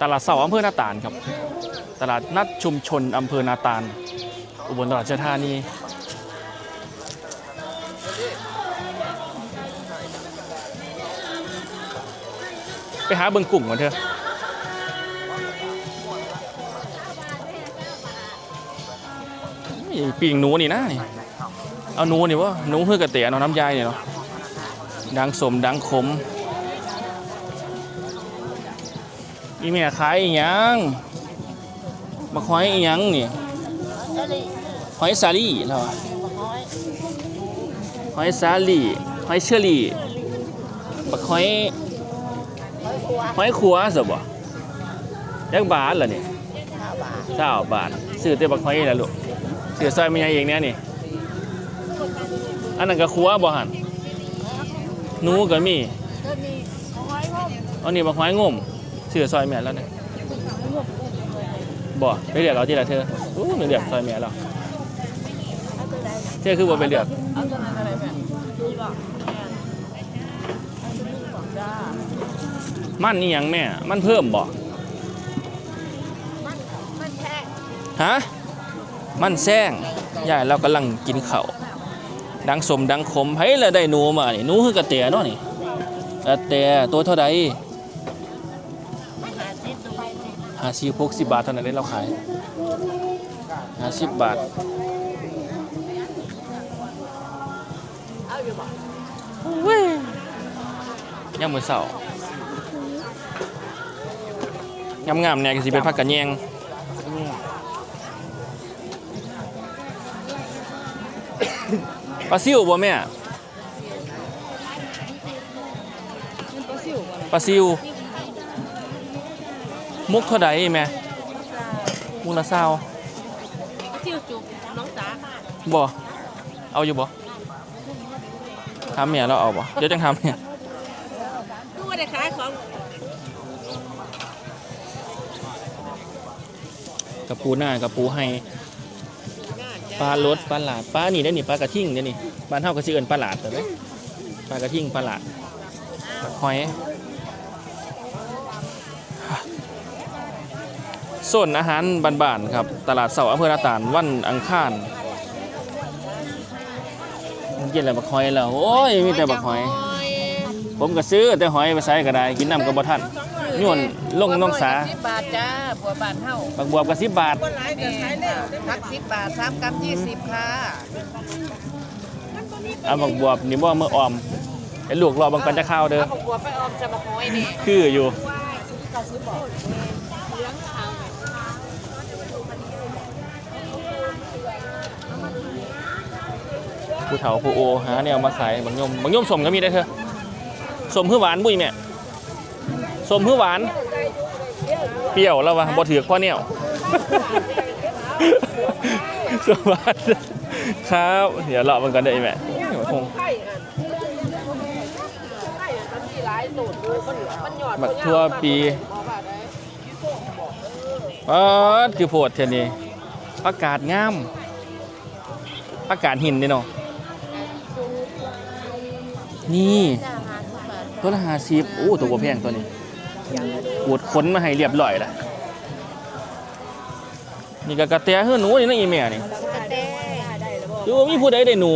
ตลาดเสาอำเภอนาตาลครับ ตลาดนัดชุมชนอำเภอนาตาล อุบลราชธานีไปหาเบิ่งกุ้งก่อนเถอะปีงหนูนี่นะนี่ เอาหนูนี่วะหนูเพื่อกระเตะเอาน้ำยายเนี่ยเนาะดังสมดังขม อีเมียขายอีหยังมาคอยอีหยังนี่หอยสาลี่เหรอหอยสาลี่หอยเชอรี่บักหอยหอยขัวสิบ่ยักบาทเหรอนี่เก้าบาทซื้อแต่บักหอยนี่แหละลูกซื้อซอยไม่ใหญ่เองเนี่ยนี่อันนั้นก็ขัวบ่หันหนูก็มีอันนี้บักหอยงม ซื้อซอยแม่แล้วเนี่ยบ่ไปเรียกเอาที่ละเธออู้ไม่เรียกซอยแม่แล้วเธอคือบ่ไปเรียกเอาตัวนั้นอะไรแม่นี่บอกแม่จ้ามันนี่ยังแม่ มันเพิ่มบ่มันมันแค่ฮะมันแซงยายเรากำลังกินข้าวดังสมดังขมไผละได้หนูมานี่หนูคือกระเตียเนาะนี่กระเตียตัวเท่าใดาสิบหกสิบบาทเท่านั้นเลยเราขายห้าสิบบาทเอาอยู่บ่ย่ามมือเสาร์งามงามๆเนี่ยก็สิเป็นผักกระแยงปลาซิวบ่แม่มันปลาซิวบ่ปลาซิว มุกเท่าใดแม่มุกละเศร้าปลาซิวจุกน้องจ๋าบ่เอาอยู่บ่ทำเมียเราเอาบ่เดี๋ยวจังทำเนี่ยดูว่าได้ขายของกระปูหน้ากระปูให้ปลารสปลาหลาดปลานี่ได้อนี่ปลากระทิ่งได้อนี่บ้านเฮาก็สิเอิ้นปลาหลาดแต่ไหมปลากระทิ่งปลาหลาดหอย ส่วนอาหารบ้านๆครับ ตลาดเสาร์อำเภอนาตาลวันอังคารมันกินอะไรบักหอยแล้วโอ้ยมีแต่บักหอย ผมก็ซื้อแต่หอยไปใส่ก็ได้ กินน้ำก็บ่ทันย้วนลงน้องสาสิบบาทจ้าบัวบานเฮาบักบวบก็10บาทคนหลายก็ขายแล้วพักสิบบาทสามกับยี่สิบค่ะเอาบักบวบนี่บ่เมื่อออมไอ้ลูกรอบังกันจะเข้าวเด้อเอาบัวไปออมจะมาหอยนี่คืออยู่ ผู้เฒ่าผู้โอหาแนวมาขายบางยมบางยมสมก็มีได้เธอะสมพือหวานบุ้ยแม่สมพือหวาน เปรี้ยวแล้ววะบ่ถือกพ่อเนี่ยวสมหวานครับ เดี๋ยวเลาะมันกันได้อแม่คงไข่อันไข่อันมันมีหลายตูดดูมันหยอดบักทั่วปีบอกว่าได้อ๋อคือโพดเท่านี้ประกาศงามประกาศหินนี่เนาะ นี่ตัวละห้าสิบโอ้ตัวบ่แพงตัวนี้ปวดขนมาให้เรียบร้อยละนี่ก็กระแตเฮือหนูนี่นะอีแม่นี่กระเต้ได้แล้วบอกดูว่ามีผู้ใดได้หนู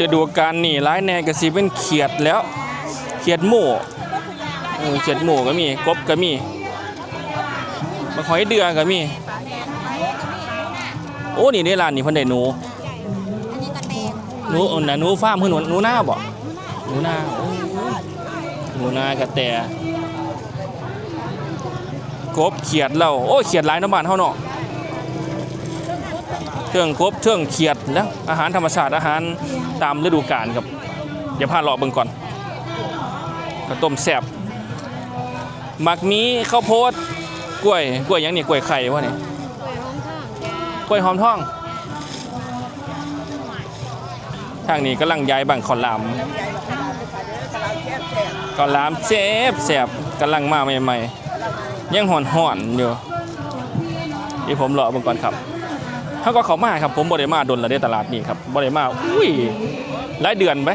ฤดูกาลนี่ร้ายแน่ก็สิเป็นเขียดแล้ว เขียดหมูเออเขียดหมูก็มีกบก็มีมาหอยเดือก็มี โอ้นี่ในร้านนี่พิ่นได้หนูหนูเอาน่ะหนูฟ้ามือหนูหนูนาบ่หนูหน้าโอ้หนูนากระแตกบเขียดเราโอ้เขียดหลายน้ำบานเฮาเนาะ เครื่องกบเครื่องเขียดแล้วอาหารธรรมชาติอาหารตามฤดูกาลครับเดี๋ยวพาเลาะเบิ่งก่อนข้าวต้มแซ่บหมักมีข้าวโพดกล้วยกล้วยยังนี่กล้วยไข่วะนี่กล้วยหอมทองทางนี้กำลังย้ายบังขอลามก็ลามเจ็บแสบกำลังมาใหม่ๆยังห่อนห่อนๆอยู่นี่ผมรอเบิ่งก่อนครับ เขาก็เขามาครับผมบ่ได้มาดนละเด้ตลาดนี้ครับบ่ได้มาอุ้ยหลายเดือนไป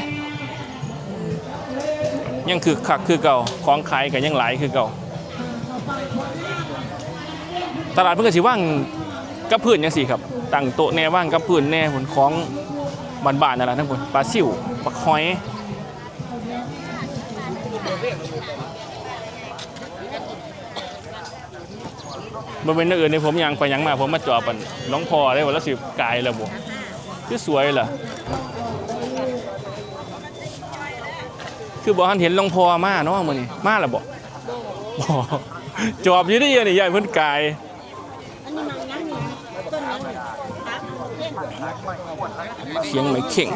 ยังคือคักคือเก่าของขายก็ยังหลายคือเก่า ตลาดเพิ่นก็สิว่างกับพื้นจังซี่ครับตั้งโต๊ะแน่ว่างกับพื้นแน่ผลของบ้านๆนั่นแหล่ะทั้งหมดปลาซิ่วปลาหอย บริเวณอื่นในผมยังไปยังมาผมมาจอปันน้องพอได้วันละสิบกายแล้วบ่คือสวยเหรอคือบอกท่านเห็นหลวงพอมาเนาะมื้อนี้มาแล้วบ่บ่จอบอยู่นี่นี่ใหญ่เพิ่นกายอันนี้มันนั่งนี่ต้นนี้นี่ครับเคียงไม่เข่ง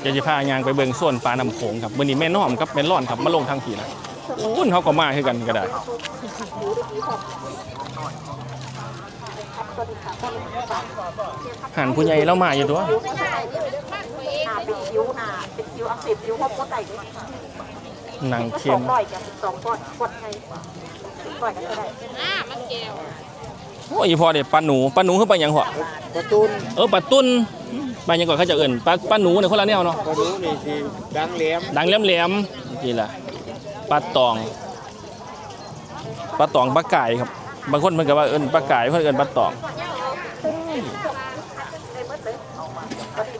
เดี๋ยวจะพายางไปเบิ่งโซนปลาน้ำโขงครับมื้อนี้แม่น้อมกับแม่ร่อนครับมาลงทางขี่นะอุ้นเขาก็มาคือกันก็ได้หันผู้ใหญ่แล้วมาอยู่ตัวอ่าเป็นคิ้วอ่าเป็นคิ้วอักเสบคิ้วพบก็ไก่ด้วยหนังเค็สอมงร้อยจ้ะสองก้อนไงก้อนก็ได้ โอ้ยพอเด็ดปลาหนูปลาหนูคือปลาหยังหัวประตูนเออปลาตุ้นปลาหยังก่อนเขาจะเอิ่นปลาปลาหนูเนี่ยคนละแนวเนาะ ประตูนี่ที่ดังแหลมดังแหลมๆนี่แหละปลาตองปลาตองปลาไก่ครับ บางคนเพิ่นก็ว่าเอิ้นปลาไก่เพิ่นเอิ้นปลาตอง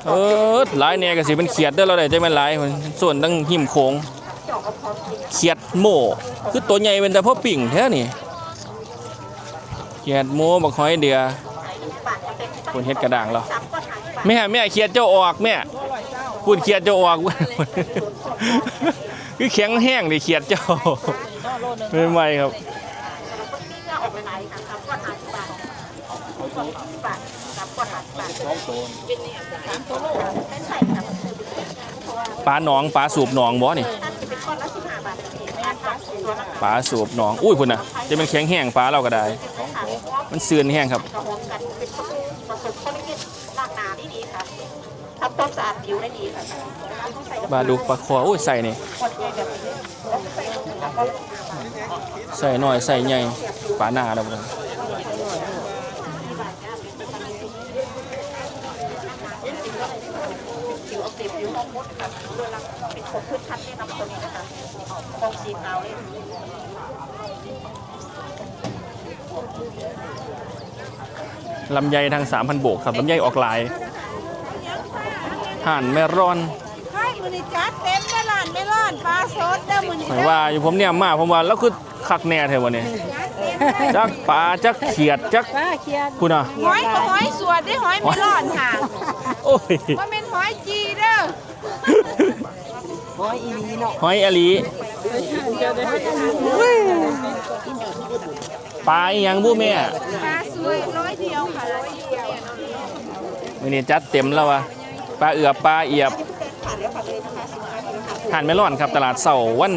เออหลายแน่ก็สิเป็นเขียดเด้อเราได้ใจมันหลายมันส่วนตั้งหิมโขงเขียดโม่คือตัวใหญ่เป็นแต่พ่อปิ่งแท้นี่ เขียดโม่บักหอยเดือคนเฮ็ดกระด่างเราแม่แม่เขียดเจ้าออกแม่พูดเขียดเจ้าออกคือแข็งแห้งดิเขียดเจ้าไม่ไหวครับปไหนค่ะสาหาสิบบาทก้อนสิบบาทสามก้อนหาสิบบาทสองตัวเป็นเนี่ยสามตัวโลาหนองปลาสูบหนองบ่นี่ท่านจะเป็นก้อนละสิบห้าบาทอันละตัวละปลาสูบหนอง อุ้ยพุ่นน่ะจะเป็นแข็งแห้งปลาเราก็ได้ มันเสื่อนแห้งครับกระหอมกันเป็นผสมผสมคอลลาเจนล้างหน้าได้ดีค่ะทำความสะอาดผิวได้ดีค่ะปลาดุกปลาคออุ้ยใส่นี่คนใหญ่แบบนี้แล้วใส่แล้วก็ใส่หน่อยใส่ใหญ่ปลาหน้าแล้วบ่ผิวอักเสบผิวห้องมดค่ะโดยหลักเป็นของพืชพันธุ์เนี่ยนำตัวนี้นะคะของสีขาวเลย ลำไยทาง 3,000โบกครับลำไยออกลายห่านแม่ร้อนไข่มือนี่จัดเต็มตลาดไม่ร้อนปลาสดเด้อมือนี่หมายว่าอยู่ผมเนี่ยมาผมว่าแล้วคือคักแน่เทวันนี้จักปลาจักเขียดจักปลาเคียดคุณอะหอยก็หอยสวดได้หอยไม่ร้อนค่ะโอ้ยว่าเป็นหอยจีเด้อหอยอลี ปลาอีหยังบู้แม่ปลาสวยร้อยเดียวค่ะร้อยเดียววันนี้จัดเต็มแล้ววะปลาเอือบปลาเอียบห่านแม่ร้อนครับ ตลาดเสาร์วัน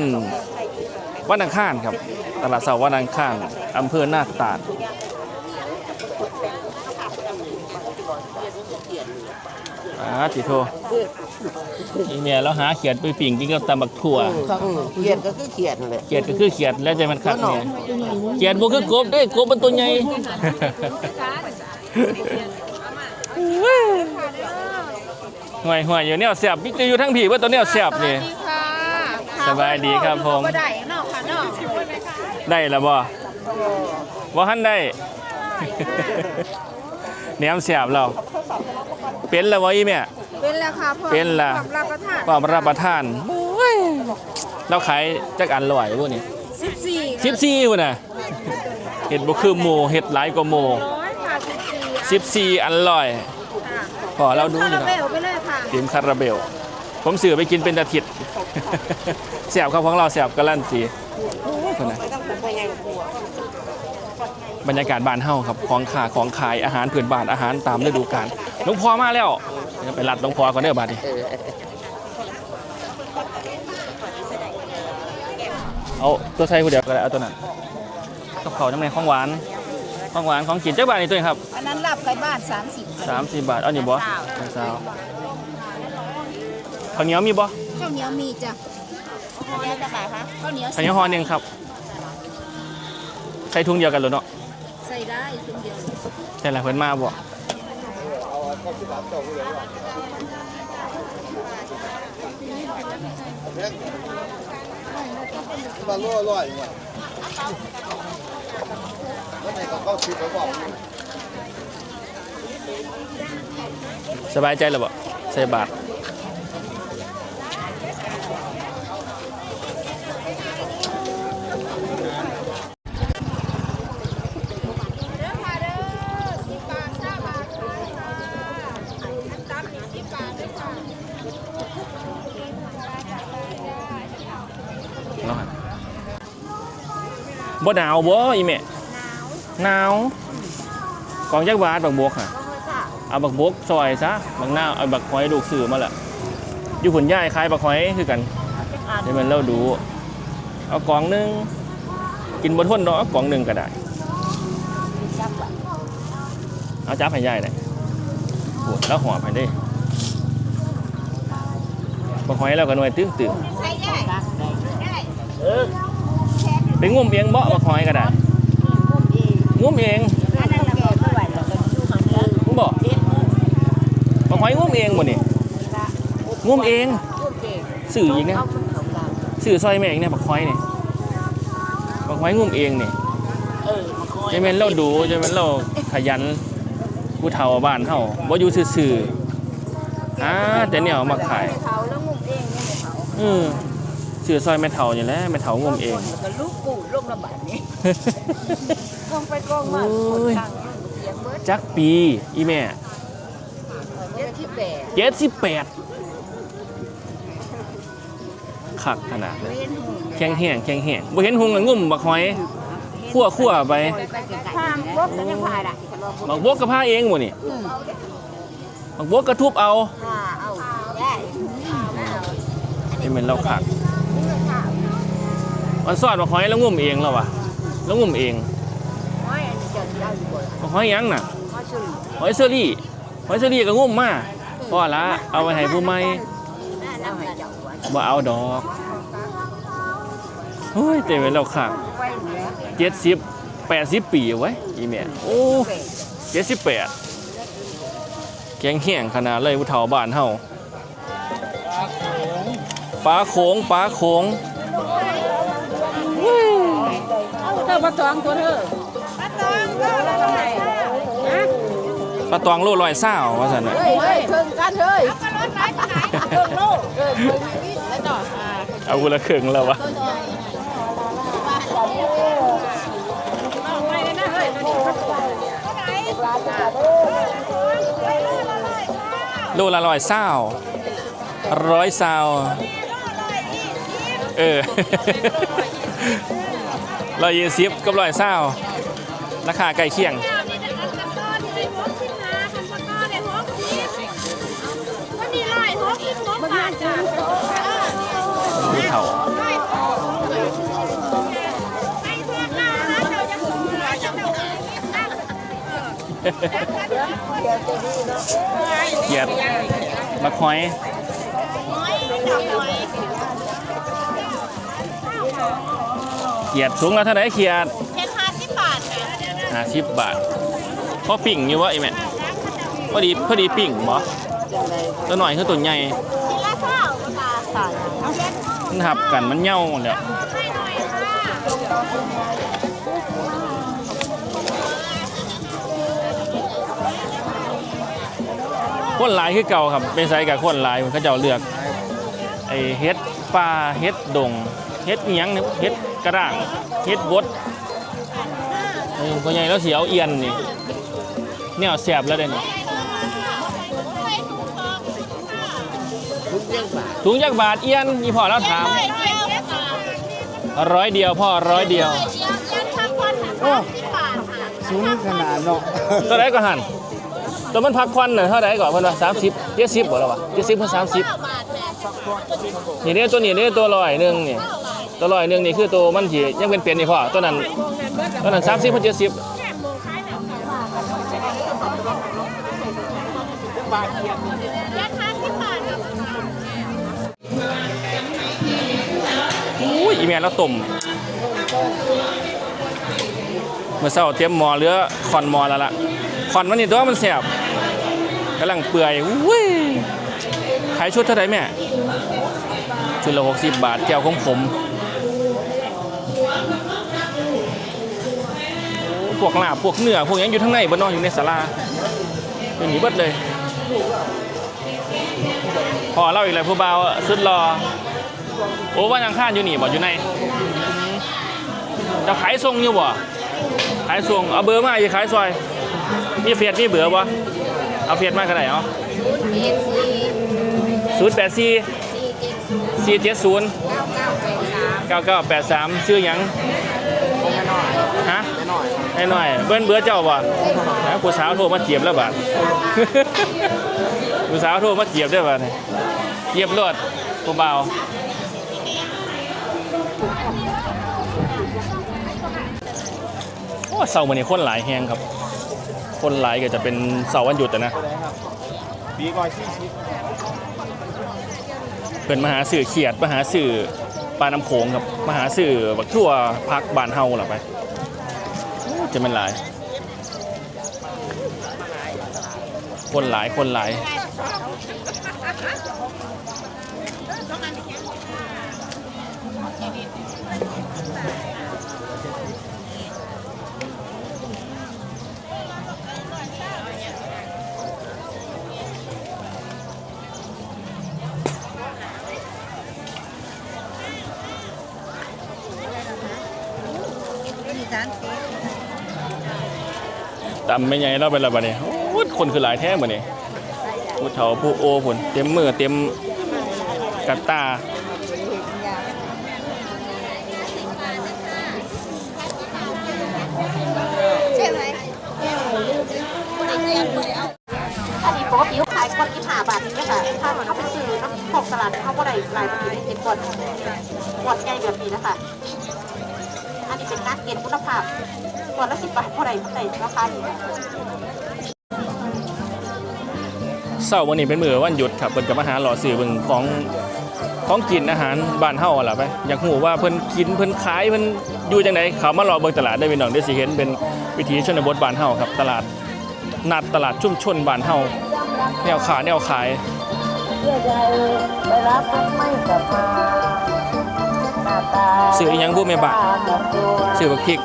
วันอังคารครับ ตลาดเสาร์วันอังคารอำเภอหน้าตาดอ่าติโท อีเมียแล้วหาเขียดไปปิ่งกินกับตำบักถั่วเขียนก็คือเขียนเลยเขียดก็คือเขียดแล้วใจมันคักเนี่ยเขียดบ่คือกบเด้ยกบมันตัวใหญ่ห่วยห่วยอยู่แนวแซ่บมิจะอยู่ทั้งผีว่าตัวแนวแซ่บนี่ดีค่ะสบายดีครับผมก็ได้เนาะค่ะเนาะได้แล้วบ่บ่ทันได้แหนมแซ่บเราเป็นแล้วบ่อีแม่ เป็นแล้วค่ะพ่อเป็นละความรับประทานความรับประทานเราขายจักอันลอยพวกนี้สิบสี่สิบสี่พุ่นน่ะเห็ดบ่คือหมูเห็ดหลายกว่าหมูร้อยค่ะสิบสี่สิบสี่อันลอย ค่ะพอเราดูอยู่คารานะเบลไปเลยค่ะทีมคาราเบล ผมสื่อไปกินเป็นอาทิตย์ แสบครับของเราแสบการันตีพุ่นน่ะบรรยากาศบ้านเฮาครับของขาของขายอาหารพื้นบ้านอาหารตามฤดูกาล หลวงพ่อมาแล้วเดี๋ยวไปรัดหลวงพ่อก่อนเด้อบาดนี้เอาตัวใส่ผู้เดียวก็ได้เอาตัวนั้นกับเขาวน้ำในของหวานของหวานของกินเจ้าบาทนี่ตัวเองครับอันนั้นรับไปบ้านสามสิบสามสี่บาทเอานี่บ่สาวข้าวเหนียวมีบ่ข้าวเหนียวมีจ้ะข้าวเหนียวจะขายคะข้าวเหนียวข้าวเหนียวห่อหนึ่งครับ ใส่ถุงเดียวกันเลยเนาะใส่ได้ถุงเดียวใช่ละเพิ่นมาบ่ มาล่อล่อยเนี่ยแล้วไหนก็เข้าชิดแล้วบอกสบายใจแล้วบ่ใส่บาท เด้อค่ะเด้อสิบบาทห้าบาทค่ะอันตับนี่สิบบาทด้วยค่ะ เนาะ บ่หนาวบ่อีแม่หนาวกองยักษ์บาทบักบกค่ะเอาบักบกซอยซะบักหน้าวเอาบักหอยลูกสื่อมาละอยู่ผลย่ายคล้ายบักหอยคือกันเดี๋ยวมันเล่าดู เอากล่องหนึงกินบ่ทนดอกเอากล่องหนึงก็ได้เอาจับให้ย่ายได้ปวดแล้วหอบให้ได้บักหอยเราก็หน่วยตึ้งตึงใส่ได้ได้เออ ไปงุ่มเองเบ่บักหอยก็ได้งุ่มเองอันนั้นแก่ไม่ไหวหรอกก็ดูหันเด้อบ่บักหอยงุ่มเองบ่นี่งุ่มเองสื่ออีกเอาคนของเราสื่อซอยแม่อีกเนี่ยบักหอยนี่บักหอยงุ่มเองเนี่ยจะเป็นเราดูจะเป็นเราขยันผู้เฒ่าบ้านเฮาบ่อยู่ซื่อๆอ่าแต่เนี่ยเอามาขายเผาแล้วงุ่ม เองเนี่ยเผาอือสื่อซอยแม่เฒ่านี่แหละแม่เฒ่างุ่มเองแล้วก็ลูกปู่ลูกระบาดนี้กองไปกองมาโอ้ยทางเสียงเบิดจักปี อีแม่เจ็ดที่แปดเจ็ดสิบแปดขักขนาดเลยเล่นหูแข็งแห้งแข็งแห้งบ่เห็นหุงกับงุ่มบักหอย คั่วคั่วไปทางรถก็ยังพายได้บักบกกระพาเองบ่นี่บักบกกระทุบเอาเอาได้นี่มันเราขัก มันซอดบักหอยแล้วงุ่มเองแล้ววะแล้วงุ่มเองไม่อันนี้จะได้อยู่บ่ล่ะบักหอยหยังน่ะเพราะชื่อหอยเซอรี่หอยเซอรี่ก็งุ่มมาพอละเอาไว้ให้ผู้ใหม่เอาให้เจ้าไว้บ่เอาดอกโอ้ยเต็มไปแล้วขักไว้เหลือเจ็ดสิบแปดสิบปีไว้ยอีแม่โอ้เป็ดเจ็ดสิบแปดแกงแห้งขนาดเลยผู้เฒ่าบ้านเฮาปลาโขงปลาโขง เธอมาตองตัวเธอมาตองเธอแล้วทำไมฮะปลาตองโลลอยเศร้าว่าสันน่ะเฮ้ยเฮ้ยเทิงกันเฮ้ยเอารถไหนไปไหนเทิงโลกเออเทิงวิทย์แล้วต่ออ่าเอาคนละครึ่งแล้ววะเอาไว้เลยนะเฮ้ยตัวนี้เขาตัวไหนโลละลอยเศร้าร้อยเศร้าเออ ร้อยยี่สิบกับร้อยเศร้าราคาใกล้เคียงผู้เฒ่าเหยียบบักหอย ขียดสูงแล้วเท่าไหร่เขียดเจ็ดห้าสิบบาทค่ะห้าสิบบาทพอปิ่งอยู่วะไอ้แม่พอดีพอดีปิ่งบ่ตัวหน่อยคือตัวใหญ่ทีละเท่าบาทค่ะเอาเล็กมันหับกันมันเหย่าหมดแล้วให้หน่อยค่ะคนหลายคือเก่าครับเป็นไซกับคนหลายมันเขาเจ้าเลือกไอ้เฮ็ดปลาเฮ็ดดงเฮ็ดอิหยังเนี่ยเฮ็ด กระด้างเฮ็ดบดเออคนใหญ่แล้วเสียวเอียนนี่เนี่ยแสบแล้วเด้นี่ทุกเรื่องบาทถุงยักบาทเอียนนี่พ่อแล้วถามร้อยเดียวพ่อร้อยเดียวสูงขนาดเนาะเท่าไหรก็หันตัวมันพักควันน่ะเท่าไหรก่อนเพิ่นว่าสามสิบเจ็ดสิบบ่แล้ววะเจ็ดสิบเพิ่นสามสิบนี่เนี่ยตัวนี้เนี่ยตัวลอยหนึ่งนี่ ตัวลอยหนึ่งนี่คือตัวมันที่ยังเป็นเป็นนี่พ่อตัวนั้นตอนนั้นสามสิบพันเจ็ดสิบราคาสิบบาทครับอุ้ยอีเมลแล้วต้มเมื่อเช้าเตรียมหมอเหลือคอนหมอแล้วล่ะคอนมันนี่ตัวมันแสบกำลังเปื่อยอุ้ยขายชุดเท่าไหร่แม่ชุดละหกสิบบาทแก้วของผม พวกลาบพวกเนื้อพวกหยังอยู่ข้งในบนนอนอยู่ในศาลาเป็นหนีเบิดเลย พอเล่าอีกเลยผู้เบาวสุดรอ โอ้วันยังข้านอยู่นี่บ่อยู่ในจะขายทรงอยู่บ่ขายทรงเอาเบอร์มาอย่าขายซอยมีเฟียดมีเบื่อบ่เอาเฟียดมาก็ได้เอาเอศูนย์แปดสี่สี่เจ็ดศูนย์เก้าเก้าแปดสามเก้าเก้าแปดสามชื่อยัง ให้หน่อยเบิ้นเบื่อเจ้าบ่ฮะผู้สาวโทรมาเจียบแล้วบาผู้สาวโทรมาเจียบได้บ่เนี่ยเจียบรถผู้เบาโอ้เสาร์วันนี้คนหลายแฮงครับ คนหลายก็จะเป็นเสาร์วันหยุดอะนะ ปีก่อนสี่สิบเป็นมหาสื่อเขียดมหาสื่อปลาน้ำโขงครับมหาสื่อบักทั่วพักบานเฮาหรอไป จะเป็นหลาย คนหลายคนหลาย ตำไม่ใหญ่เราเป็นอะไรบ้าเนี่ยโอ้ยคนคือหลายแท้บ่เนี่ยผู้เฒ่าผู้โอผลเต็มมือเต็มกัตตาใช่ไหมอันนี้ปกติเขาขายคนที่ผ่าบาทนี่ค่ะถ้ามันเอาไปซื้อน้ำพกตลาดเขาก็ได้ลายบาทได้เต็มกวดกวดใหญ่แบบนี้นะคะ นนี้เป็นนักเก็ตคุณภาพกวละสิบบาทเท่าไหร่เท่าไหร่ราคาดีเศร้าวันนี้เป็นมือวันหยุดครับเพิ่นกับมาหาหล่อสื่อเบิ่งของของกินอาหารบ้านเฮาล่ะไปอยากรู้ว่าเพิ่นกินเพิ่นขายเพิ่นอยู่จังไดเขามารอเบิ่งตลาดได้พี่น้องได้สิเห็นเป็นวิถีชนบทบ้านเฮาครับ ตลาดนัดตลาดชุ่มชนบ้านเฮาแนวขาแนวขายเพื่อจะไปรับไม่กลับมา สื่ออยังบุ้มไม่บาทสื่อบักพริก